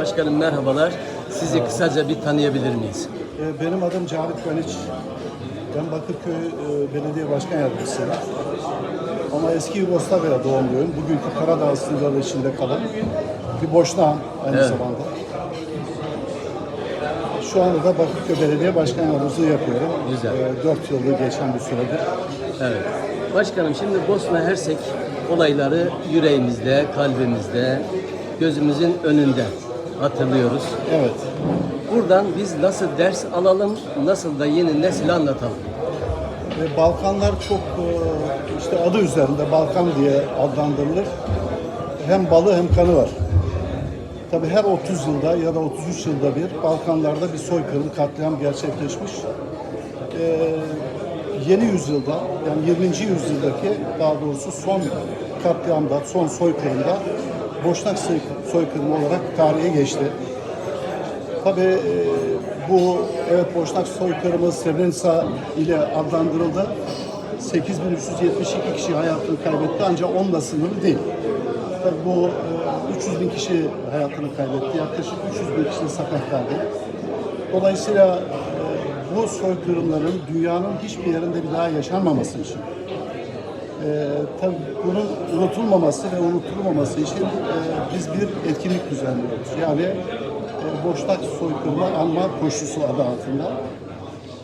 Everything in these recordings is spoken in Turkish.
Başkanım merhabalar. Sizi kısaca bir tanıyabilir miyiz? Ee, Benim adım Cavit Ganiç. Ben Bakırköy e, Belediye Başkan Yardımcısıyım. Ama eski Yugoslavya doğumluyum. Bugünkü Karadağ sınırları içinde kalan bir boşnağım aynı Evet. zamanda. Şu anda da Bakırköy Belediye Başkan Yardımcılığı yapıyorum. Güzel. 4 yıldır geçen bir süredir. Evet. Başkanım şimdi Bosna Hersek olayları yüreğimizde, kalbimizde, gözümüzün önünde hatırlıyoruz. Evet. Buradan biz nasıl ders alalım, nasıl da yeni nesile anlatalım. Ve Balkanlar çok e, işte adı üzerinde Balkan diye adlandırılır. Hem balı hem kanı var. Tabii her 30 yılda ya da 33 yılda bir Balkanlarda bir soykırım, katliam gerçekleşmiş. Ee, yeni yüzyılda yani 20. yüzyıldaki daha doğrusu son katliamda, son soykırımda Boşnak soy- soykırımı olarak tarihe geçti. Tabii e, bu evet Boşnak soykırımı Srebrenica ile adlandırıldı. 8372 kişi hayatını kaybetti ancak onunla sınırlı değil. Tabii bu e, 300 bin kişi hayatını kaybetti. Yaklaşık 300 bin kişi sakat kaldı. Dolayısıyla e, bu soykırımların dünyanın hiçbir yerinde bir daha yaşanmaması için ee, tabii bunun unutulmaması ve unutulmaması için e, biz bir etkinlik düzenliyoruz. Yani e, Boşnak Soykırımı Anma Koşusu adı altında.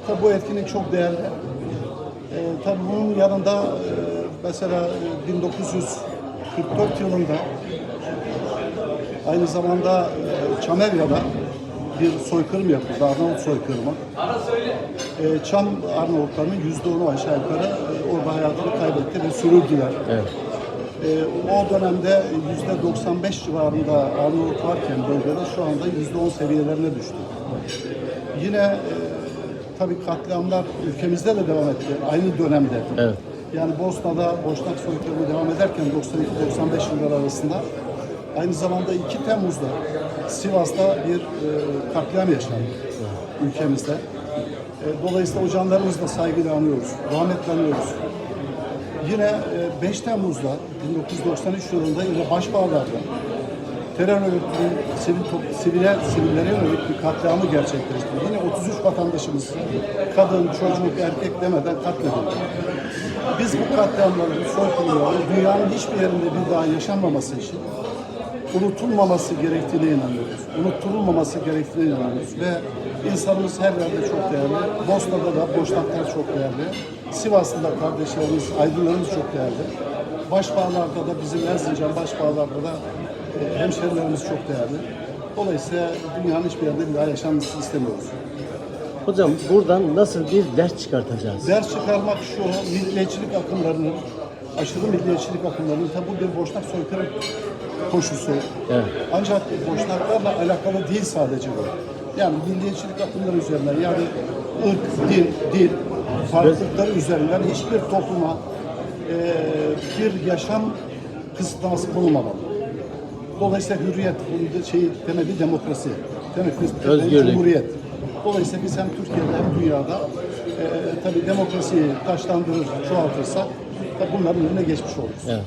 Tabii bu etkinlik çok değerli. E, tabii bunun yanında e, mesela e, 1944 yılında aynı zamanda e, Çamerya'da bir soykırım yapıldı, Arnavut soykırımı. E, Çam Arnavutlarının yüzde onu aşağı yukarı e, orada hayatını kaybetti ve sürüldüler. Evet. E, o dönemde yüzde 95 civarında Arnavut varken bölgede şu anda yüzde 10 seviyelerine düştü. Yine e, tabii katliamlar ülkemizde de devam etti aynı dönemde. Evet. Yani Bosna'da Boşnak soykırımı devam ederken 92-95 yılları arasında aynı zamanda 2 Temmuz'da Sivas'ta bir e, katliam yaşandı ülkemizde. E, dolayısıyla o canlarımızı saygıyla anıyoruz, rahmetle anıyoruz. Yine e, 5 Temmuz'da 1993 yılında yine Başbağlar'da terör örgütünün sivil, top- sivile, sivillere yönelik bir katliamı gerçekleşti. Yine 33 vatandaşımız kadın, çocuk, erkek demeden katledildi. Biz bu katliamların, soykırımların dünyanın hiçbir yerinde bir daha yaşanmaması için unutulmaması gerektiğine inanıyoruz. Unutturulmaması gerektiğine inanıyoruz ve insanımız her yerde çok değerli. Bosna'da da Boşnaklar çok değerli. Sivas'ta da kardeşlerimiz, aydınlarımız çok değerli. Başbağlar'da da bizim Erzincan Başbağlar'da da e, hemşerilerimiz çok değerli. Dolayısıyla dünyanın hiçbir yerde bir daha yaşanmasını istemiyoruz. Hocam buradan nasıl bir ders çıkartacağız? Ders çıkarmak şu, milliyetçilik akımlarının, aşırı milliyetçilik akımlarının, tabi bu bir boşnak soykırım koşusu. Evet. Ancak boşnaklarla alakalı değil sadece bu. Yani milliyetçilik akımları üzerinden yani ırk, din, dil, farklılıkları üzerinden hiçbir topluma eee, bir yaşam kısıtlaması konulmamalı. Dolayısıyla hürriyet, bunun şeyi temeli demokrasi, temeli Özgürlük. cumhuriyet. Dolayısıyla biz hem Türkiye'de hem dünyada e, tabii demokrasiyi taşlandırır, çoğaltırsak bunların önüne geçmiş oluruz. Evet.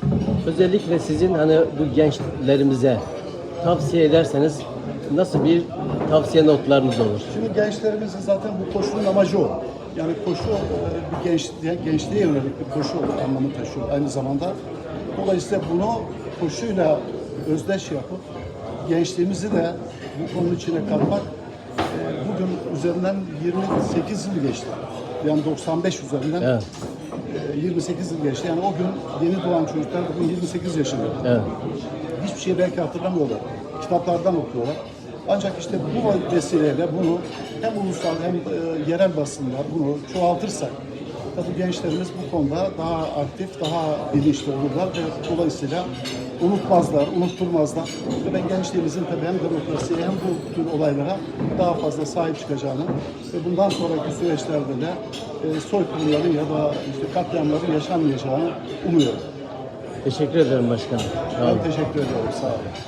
Özellikle sizin hani bu gençlerimize tavsiye ederseniz nasıl bir tavsiye notlarınız olur? Şimdi gençlerimizin zaten bu koşunun amacı o. Yani koşu e, bir gençliğe, gençliğe yönelik bir koşu anlamı taşıyor aynı zamanda. Dolayısıyla bunu koşuyla özdeş yapıp gençliğimizi de bu konunun içine katmak e, bugün üzerinden 28 yıl geçti. Yani 95 üzerinden Evet. E, 28 yıl geçti. Yani o gün yeni doğan çocuklar bugün 28 yaşında. Evet. Hiçbir şeyi belki hatırlamıyorlar. Kitaplardan okuyorlar. Ancak işte bu vesileyle bunu hem ulusal hem e, yerel basınlar bunu çoğaltırsak tabii gençlerimiz bu konuda daha aktif, daha bilinçli olurlar ve dolayısıyla unutmazlar, unutturmazlar. Ve ben gençliğimizin tabii hem demokrasiye hem bu tür olaylara daha fazla sahip çıkacağını ve bundan sonraki süreçlerde de e, soykırımların ya da işte katliamların yaşanmayacağını umuyorum. Teşekkür ederim başkanım. Ben teşekkür ediyorum. Sağ olun.